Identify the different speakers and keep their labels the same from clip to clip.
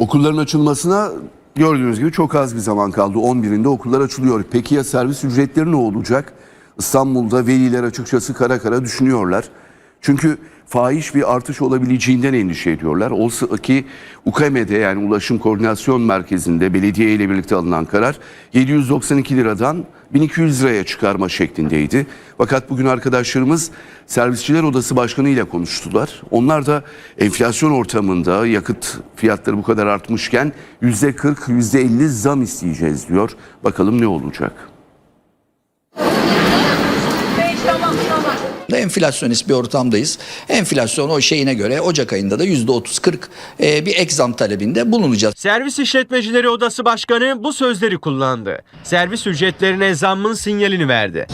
Speaker 1: Okulların açılmasına gördüğünüz gibi çok az bir zaman kaldı. 11'inde okullar açılıyor. Peki ya servis ücretleri ne olacak? İstanbul'da veliler açıkçası kara kara düşünüyorlar. Çünkü fahiş bir artış olabileceğinden endişe ediyorlar. Olsa ki UKM'de yani Ulaşım Koordinasyon Merkezi'nde belediye ile birlikte alınan karar 792 liradan 1200 liraya çıkarma şeklindeydi. Fakat bugün arkadaşlarımız Servisçiler Odası Başkanı ile konuştular. Onlar da enflasyon ortamında yakıt fiyatları bu kadar artmışken %40, %50 zam isteyeceğiz diyor. Bakalım ne olacak?
Speaker 2: Enflasyonist bir ortamdayız. Enflasyon o şeyine göre Ocak ayında da %30-40 e, bir ek zam talebinde bulunacağız.
Speaker 3: Servis İşletmecileri Odası Başkanı bu sözleri kullandı. Servis ücretlerine zammın sinyalini verdi.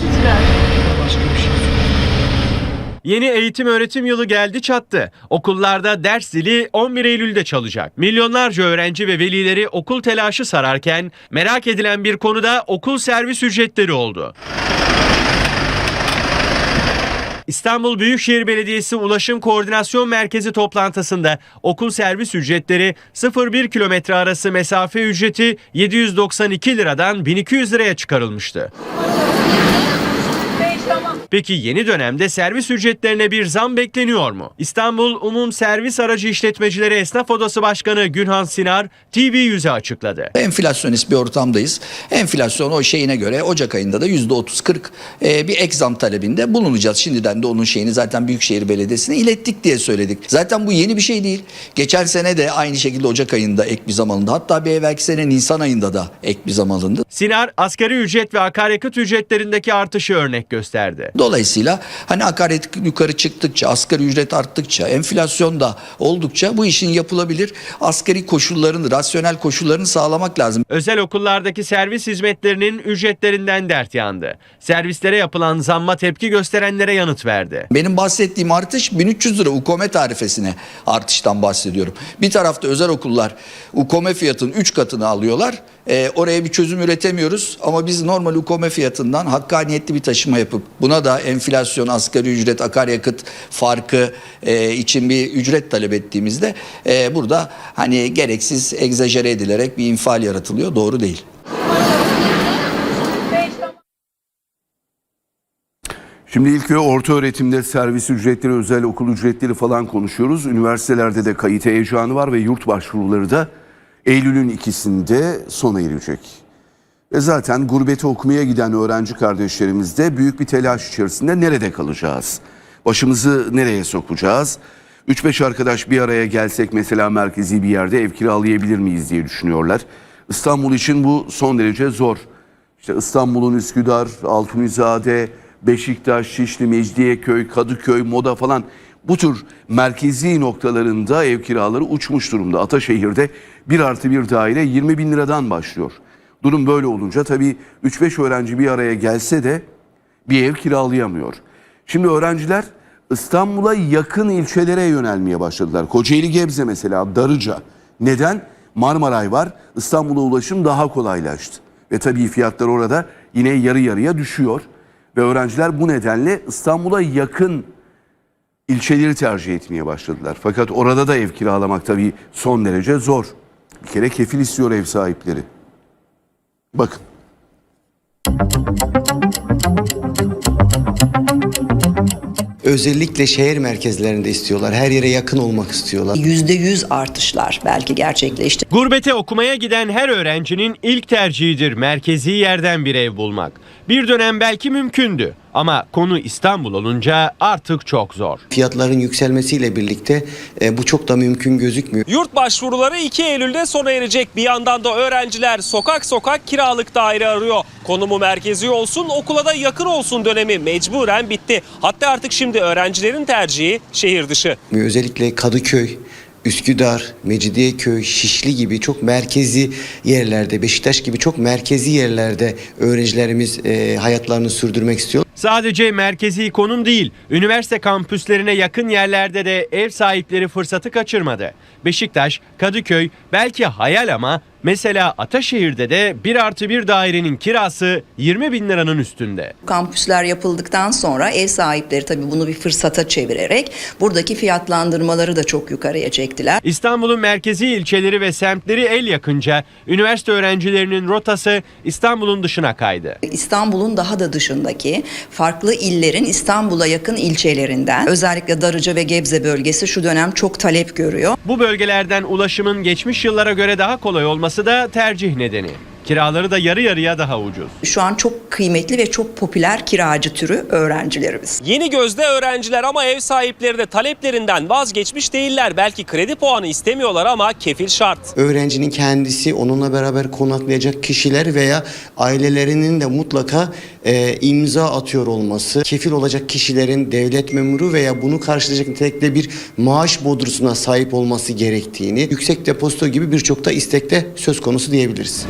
Speaker 3: Yeni eğitim öğretim yılı geldi çattı. Okullarda ders zili 11 Eylül'de çalacak. Milyonlarca öğrenci ve velileri okul telaşı sararken merak edilen bir konu da okul servis ücretleri oldu. İstanbul Büyükşehir Belediyesi Ulaşım Koordinasyon Merkezi toplantısında okul servis ücretleri 0-1 kilometre arası mesafe ücreti 792 liradan 1200 liraya çıkarılmıştı. Peki yeni dönemde servis ücretlerine bir zam bekleniyor mu? İstanbul Umum Servis Aracı İşletmecileri Esnaf Odası Başkanı Günhan Sinar TV100'e açıkladı.
Speaker 2: Enflasyonist bir ortamdayız. Enflasyon o şeyine göre Ocak ayında da %30-40 e, bir ek zam talebinde bulunacağız. Şimdiden de onun şeyini zaten Büyükşehir Belediyesi'ne ilettik diye söyledik. Zaten bu yeni bir şey değil. Geçen sene de aynı şekilde Ocak ayında ek bir zam alındı. Hatta bir evvelki sene Nisan ayında da ek bir zam alındı.
Speaker 3: Sinar asgari ücret ve akaryakıt ücretlerindeki artışı örnek gösterdi.
Speaker 2: Dolayısıyla hani akaryakıt yukarı çıktıkça, asgari ücret arttıkça, enflasyon da oldukça bu işin yapılabilir asgari koşullarını, rasyonel koşullarını sağlamak lazım.
Speaker 3: Özel okullardaki servis hizmetlerinin ücretlerinden dert yandı. Servislere yapılan zamma tepki gösterenlere yanıt verdi.
Speaker 2: Benim bahsettiğim artış 1300 lira UKOME tarifesine artıştan bahsediyorum. Bir tarafta özel okullar UKOME fiyatının 3 katını alıyorlar. Ee, oraya bir çözüm üretemiyoruz ama biz normal UKOME fiyatından hakkaniyetli bir taşıma yapıp buna da enflasyon, asgari ücret, akaryakıt farkı e, için bir ücret talep ettiğimizde e, burada hani gereksiz egzajere edilerek bir infial yaratılıyor. Doğru değil.
Speaker 1: Şimdi ilk ve orta öğretimde servis ücretleri, özel okul ücretleri falan konuşuyoruz. Üniversitelerde de kayıt heyecanı var ve yurt başvuruları da Eylül'ün ikisinde sona erecek. Ve zaten gurbete okumaya giden öğrenci kardeşlerimiz de büyük bir telaş içerisinde nerede kalacağız? Başımızı nereye sokacağız? 3-5 arkadaş bir araya gelsek mesela merkezi bir yerde ev kiralayabilir miyiz diye düşünüyorlar. İstanbul için bu son derece zor. İşte İstanbul'un Üsküdar, Altunizade, Beşiktaş, Şişli, Mecidiyeköy, Kadıköy, Moda falan bu tür merkezi noktalarında ev kiraları uçmuş durumda. Ataşehir'de 1 artı 1 daire 20 bin liradan başlıyor. Durum böyle olunca tabii 3-5 öğrenci bir araya gelse de bir ev kiralayamıyor. Şimdi öğrenciler İstanbul'a yakın ilçelere yönelmeye başladılar. Kocaeli Gebze mesela, Darıca. Neden? Marmaray var. İstanbul'a ulaşım daha kolaylaştı. Ve tabii fiyatlar orada yine yarı yarıya düşüyor. Ve öğrenciler bu nedenle İstanbul'a yakın ilçeleri tercih etmeye başladılar. Fakat orada da ev kiralamak tabii son derece zor. Bir kere kefil istiyor ev sahipleri. Bakın.
Speaker 4: Özellikle şehir merkezlerinde istiyorlar. Her yere yakın olmak istiyorlar.
Speaker 5: %100 artışlar belki gerçekleşti.
Speaker 3: Gurbete okumaya giden her öğrencinin ilk tercihidir merkezi yerden bir ev bulmak. Bir dönem belki mümkündü ama konu İstanbul olunca artık çok zor.
Speaker 4: Fiyatların yükselmesiyle birlikte e, bu çok da mümkün gözükmüyor.
Speaker 6: Yurt başvuruları 2 Eylül'de sona erecek. Bir yandan da öğrenciler sokak sokak kiralık daire arıyor. Konumu merkezi olsun, okula da yakın olsun dönemi mecburen bitti. Hatta artık şimdi öğrencilerin tercihi şehir dışı.
Speaker 4: Özellikle Kadıköy, Üsküdar, Mecidiyeköy, Şişli gibi çok merkezi yerlerde, Beşiktaş gibi çok merkezi yerlerde öğrencilerimiz e, hayatlarını sürdürmek istiyor.
Speaker 3: Sadece merkezi konum değil, üniversite kampüslerine yakın yerlerde de ev sahipleri fırsatı kaçırmadı. Beşiktaş, Kadıköy belki hayal ama Mesela Ataşehir'de de 1 artı 1 dairenin kirası 20 bin liranın üstünde.
Speaker 5: Kampüsler yapıldıktan sonra ev sahipleri tabii bunu bir fırsata çevirerek buradaki fiyatlandırmaları da çok yukarıya çektiler.
Speaker 3: İstanbul'un merkezi ilçeleri ve semtleri el yakınca üniversite öğrencilerinin rotası İstanbul'un dışına kaydı.
Speaker 5: İstanbul'un daha da dışındaki farklı illerin İstanbul'a yakın ilçelerinden özellikle Darıca ve Gebze bölgesi şu dönem çok talep görüyor.
Speaker 3: Bu bölgelerden ulaşımın geçmiş yıllara göre daha kolay olması da tercih nedeni. Kiraları da yarı yarıya daha ucuz.
Speaker 5: Şu an çok kıymetli ve çok popüler kiracı türü öğrencilerimiz.
Speaker 6: Yeni gözde öğrenciler ama ev sahipleri de taleplerinden vazgeçmiş değiller. Belki kredi puanı istemiyorlar ama kefil şart.
Speaker 4: Öğrencinin kendisi, onunla beraber konaklayacak kişiler veya ailelerinin de mutlaka e, imza atıyor olması, kefil olacak kişilerin devlet memuru veya bunu karşılayacak nitelikte bir maaş bodrusuna sahip olması gerektiğini, yüksek depozito gibi birçok da istekte söz konusu diyebiliriz.